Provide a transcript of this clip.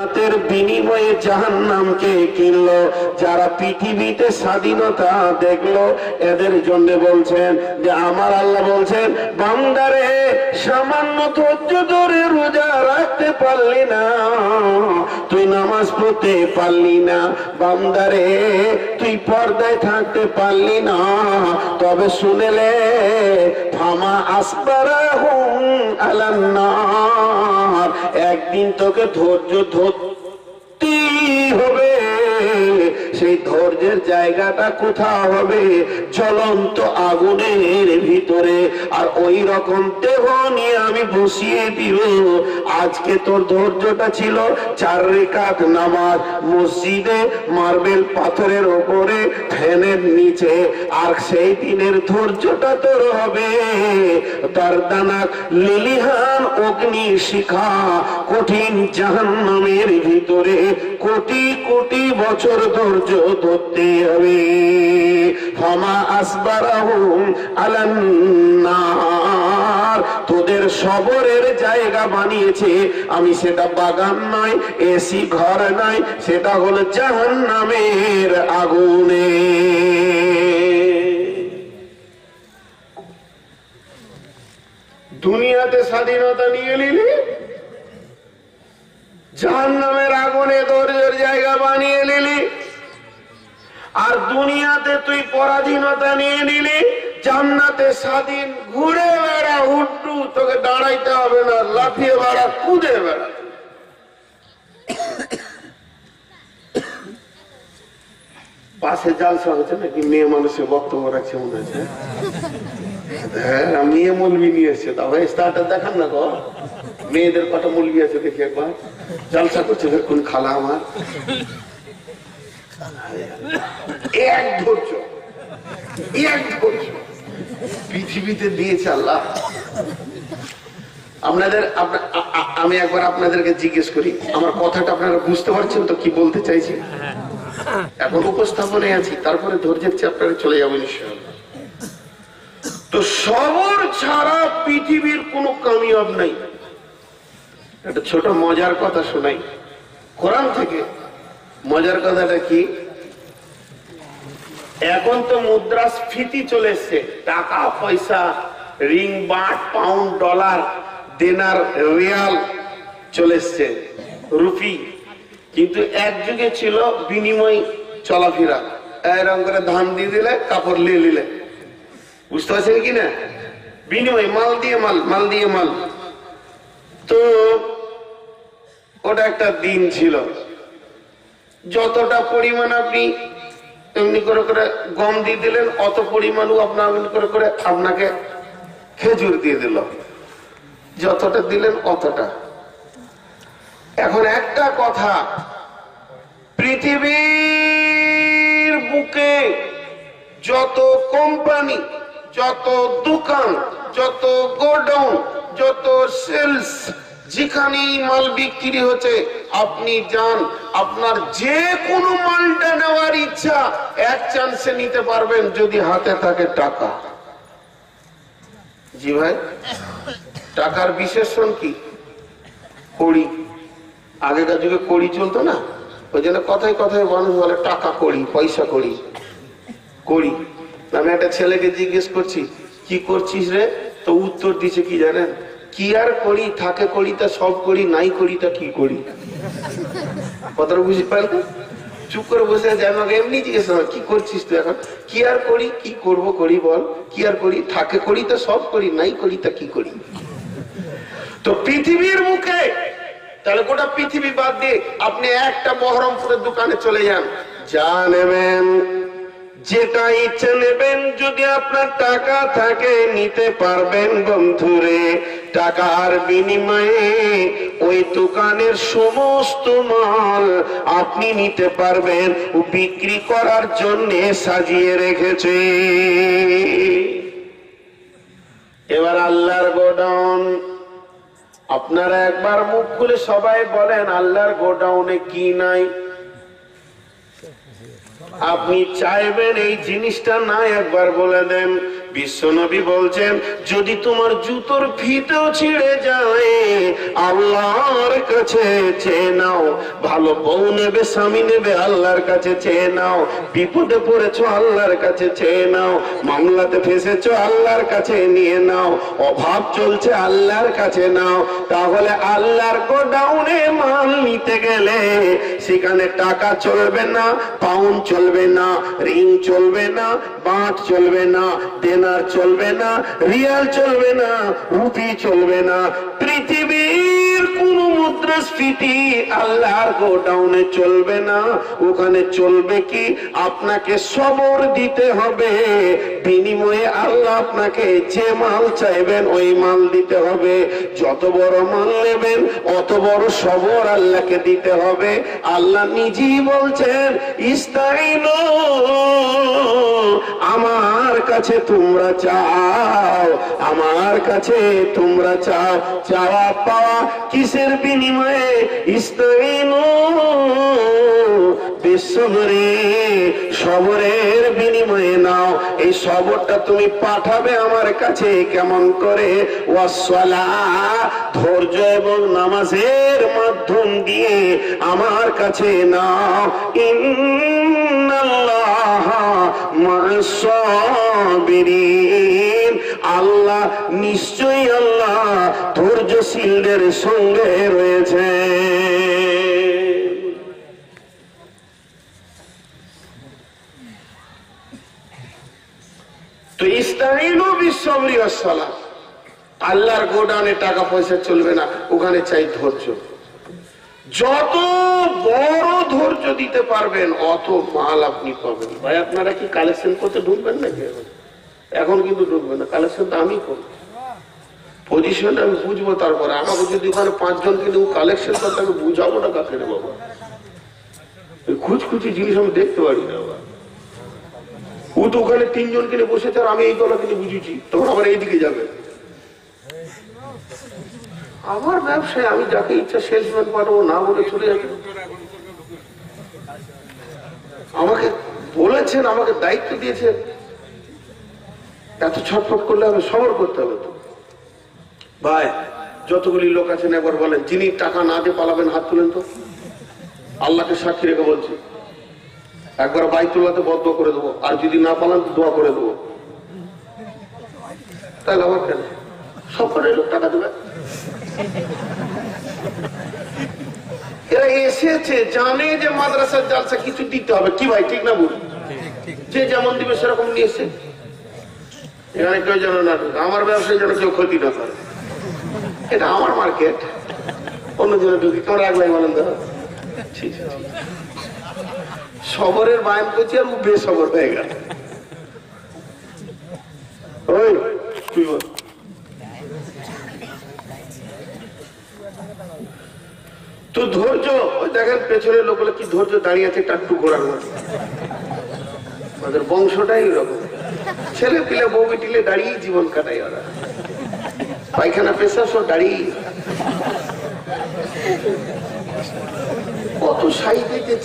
জান্নাতের বিনিময়ে জাহান নামকে কিনলো। যারা পৃথিবীতে স্বাধীনতা দেখল, এদের জন্য বলছেন যে, আমার আল্লাহ বলছেন, বান্দারে, সামান্য ধৈর্য ধরে রোজা রাখতে পারলি না, তুই নামাজ পড়তে পারলি না, বান্দারে, তুই পর্দায় থাকতে পারলি না, তবে শুনেলে, ফামা আসবারা হুম আলান্নার। একদিন তোকে ধৈর্য ধরতেই হবে। সেই ধৈর্যের জায়গাটা কোথাও হবে? জ্বলন্ত আগুনের ভিতরে। আর ওই রকম দেহ নিয়ে আমি বসিয়ে দিব। আজকে তোর ধৈর্যটা ছিল চার রেখাত নামাজ। মসজিদে মার্বেল পাথরের ওপরে ফ্যানের নিচে। আর সেই দিনের ধৈর্যটা তোর হবে। দারদানাক লিলিহান অগ্নি শিখা কঠিন জাহান্নামের ভিতরে। কোটি কোটি বছর ধৈর্য ধরতে হবে। ফামা আসবারাহুম আলান্নার তোদের সবরের জায়গা বানিয়েছে। আমি সেটা বাগান নয় এসি ঘর নয়, সেটা হলো জাহান্নামের আগুনে। দুনিয়াতে স্বাধীনতা নিয়ে নিলি? জাহান নামের দরজের জায়গা বানিয়ে নিলি। আর দুনিয়াতে তুই পরাধীনতা নিয়ে নিলি, জান্নাতে স্বাধীন ঘুরে বেড়া, হুট্টু, তোকে দাঁড়াইতে হবে না, লাফিয়ে বেড়া, কুদে বেড়া। পাশে জালসা হচ্ছে নাকি? মেয়ে মানুষের বক্তব্য রাখছে মনে হচ্ছে। হ্যাঁ মেয়ে মলবি নিয়ে এসছে। তা ভাই স্টার্টার দেখান না গো মেয়েদের কটা মলবি আছে দেখি একবার। জালসা করছে কোন খালা আমার। এক ধৈর্য এক ধৈর্য। পৃথিবীতে দিয়েছে আল্লাহ। আপনাদের আমি একবার আপনাদেরকে জিজ্ঞেস করি, আমার কথাটা আপনারা বুঝতে পারছেন তো কি বলতে চাইছি? এখন উপস্থাপনে আছি, তারপরে ধৈর্যের চ্যাপ্টারে চলে যাব ইনশাআল্লাহ। তো সবর ছাড়া পৃথিবীর কোনো কামিয়াব নাই। একটা ছোট মজার কথা শোনাই। কোরআন থেকে মজার কথাটা কি? এখন তো মুদ্রাস্ফীতি চলে এসছে। টাকা, পয়সা, রিং, বাট, পাউন্ড, ডলার, দেনার, রিয়াল চলে এসছে। রুপি কিন্তু এক যুগে ছিল বিনিময় চলাফেরা। এরকম করে ধান দিয়ে দিলে, কাপড় নিয়ে নিলে। বুঝতে পারছেন কি না? বিনিময়, মাল দিয়ে মাল মাল দিয়ে মাল। তো ওটা একটা দিন ছিল। যতটা পরিমাণ আপনি এমনি করে করে গম দিয়ে দিলেন, অত পরিমাণও আপনার এমনি করে করে আপনাকে খেজুর দিয়ে দিল। যতটা দিলেন অতটা। এখন একটা কথা। পৃথিবীর বুকে যত কোম্পানি, যত দোকান, যত গোডাউন, যত সেলস, যেখানেই মাল বিক্রি হচ্ছে, আপনি যান, আপনার যে কোনো মালটা নেওয়ার ইচ্ছা, এক চান্সে নিতে পারবেন যদি হাতে থাকে টাকা। জি ভাই, টাকার বিশেষণ কি? কড়ি। আগেকার যুগে কড়ি চলতো না? ওই জন্য কথায় কথায় মানুষ বলে টাকা কড়ি পয়সা করি করি আমি একটা ছেলেকে জিজ্ঞেস করছি কি করছিস রে? তো উত্তর দিছে কি জানেন? কি আর করি থাকে করি তা সব করি নাই করি তা কি করি কথাটা বুঝতে পারলে চুপ করে বসে আছে আমাকে এমনি জিজ্ঞেস করে, কি করছিস তুই এখন? কি আর করি কি করব করি বল? কি আর করি থাকে করি তা সব করি নাই করি তা কি করি তো পৃথিবীর মুখে তাহলে গোটা পৃথিবী বাদ দিয়ে আপনি একটা বহরমপুরের দোকানে চলে যান। যা নেবেন, যেটা ইচ্ছে নেবেন, যদি আপনার টাকা থাকে, নিতে পারবেন বন্ধুরে। টাকার বিনিময়ে ওই দোকানের সমস্ত মাল আপনি নিতে পারবেন বিক্রি করার জন্য সাজিয়ে রেখেছে। এবার আল্লাহর গোডাউন। আপনারা একবার মুখ খুলে সবাই বলেন, আল্লাহর গোডাউনে কি নাই? আপনি চাইবেন এই জিনিসটা নাই একবার বলে দেন। বিশ্বনবী বলছেন, যদি তোমার জুতোর ফিতেও ছিঁড়ে যায়, আল্লাহর কাছে চেয়ে নাও। ভালো বউ নেবে, স্বামী নেবে, আল্লাহর কাছে চেয়ে নাও। বিপদে পড়েছো, আল্লাহর কাছে চেয়ে নাও। মামলাতে ফেসেছো, আল্লাহর কাছে নিয়ে নাও। অভাব চলছে, আল্লাহর কাছে নাও। তাহলে আল্লাহর গোডাউনে মাল নিতে গেলে সেখানে টাকা চলবে না পাউন্ড চলবে না রিং চলবে না বাঁট চলবে না দেনার চলবে না রিয়াল চলবে না রুপি চলবে না। পৃথিবীর কোন মুদ্রাস্ফীতি আল্লাহর গোডাউনে চলবে না। ওখানে চলবে কি? আপনাকে সবর দিতে হবে। বিনিময়ে আল্লাহ আপনাকে যে মাল চাইবেন, ওই মাল দিতে হবে। যত বড় মাল নেবেন, অত বড় সবর আল্লাহকে দিতে হবে। আল্লাহ নিজেই বলছেন ইস্তাইনো আমার কাছে তোমরা চাও, আমার কাছে তোমরা চাও। চাওয়া পাওয়া কিসের বিনিময়ে ইস্তাইনো বিশ্বরে সবরের বিনিময়ে নাও। এই সবরটা তুমি পাঠাবে আমার কাছে কেমন করে? ধৈর্য এবং নামাজের মাধ্যম দিয়ে আমার কাছে নাও। আল্লাহ নিশ্চয়ই আল্লাহ ধৈর্যশীলদের সঙ্গে রয়েছে। তো ইস্তাহিনু বিশ্বরী সালা আল্লাহর গোডাউনে টাকা পয়সা চলবে না, ওখানে চাই ধৈর্য। যত বড় ধৈর্য দিতে পারবেন, অত মাল আপনি পাবেন। ভাই, আপনারা কি কালেকশন করতে ঢুকবেন নাকি এখন? কিন্তু ঢুকবেন না, কালেকশন তো আমি করব। পজিশনটা আমি বুঝব তারপরে। আমাকে যদি ওখানে পাঁচজন কিন্তু কালেকশন করতে, আমি বুঝাবো না কাকে বাবা। খুচখুচি জিনিস আমি দেখতে পারি না, বাবা। ও তো ওখানে তিনজন কিনে বসেছে আর আমি এই গলা কিনে বুঝেছি। তখন আবার এইদিকে যাবে। আমার ব্যবসায় আমি যাকে ইচ্ছা সেলসম্যান পাঠাবো, না বলে চলে যাবে। আমাকে বলেছেন, আমাকে দায়িত্ব দিয়েছেন। এত ছটফট করলে হবে সবর করতে হবে তো। ভাই, যতগুলি লোক আছেন, একবার বলেন, যিনি টাকা না দিয়ে পালাবেন, হাত তুলেন তো। আল্লাহকে সাক্ষী রেখে বলছি। একবার বাইতুল্লাতে বদ্ধ করে দেবো। আর যদি না পালান, তো দোয়া করে দেবো। তাহলে আবার কেন সব করে লোক টাকা দেবে। এরা এসেছে, জানে যে মাদ্রাসার জালসা কিছু দিতে হবে। কি ভাই, ঠিক না বলি যে যেমন দিবে, সেরকম নিয়েছে এখানে কেউ যেন না আমার ব্যবসায় যেন কেউ ক্ষতি না করে। এটা আমার মার্কেট। অন্য জনে ঢুকি। কেমন রাখলাই বলেন আছে সবরের বায়ন করছি আর ও বেসবর হয়ে গেল। ওই তো ধৈর্য দেখেন পেছনের লোকগুলো কি ধৈর্য দাঁড়িয়ে আছে টাট্টু ঘোরার মতো আমাদের বংশটাই এরকম। ছেলে পিলে বউ বিটিলে দাঁড়িয়ে জীবন কাটাই ওরা। পায়খানা পেশা সব দাঁড়িয়ে কত সাইডে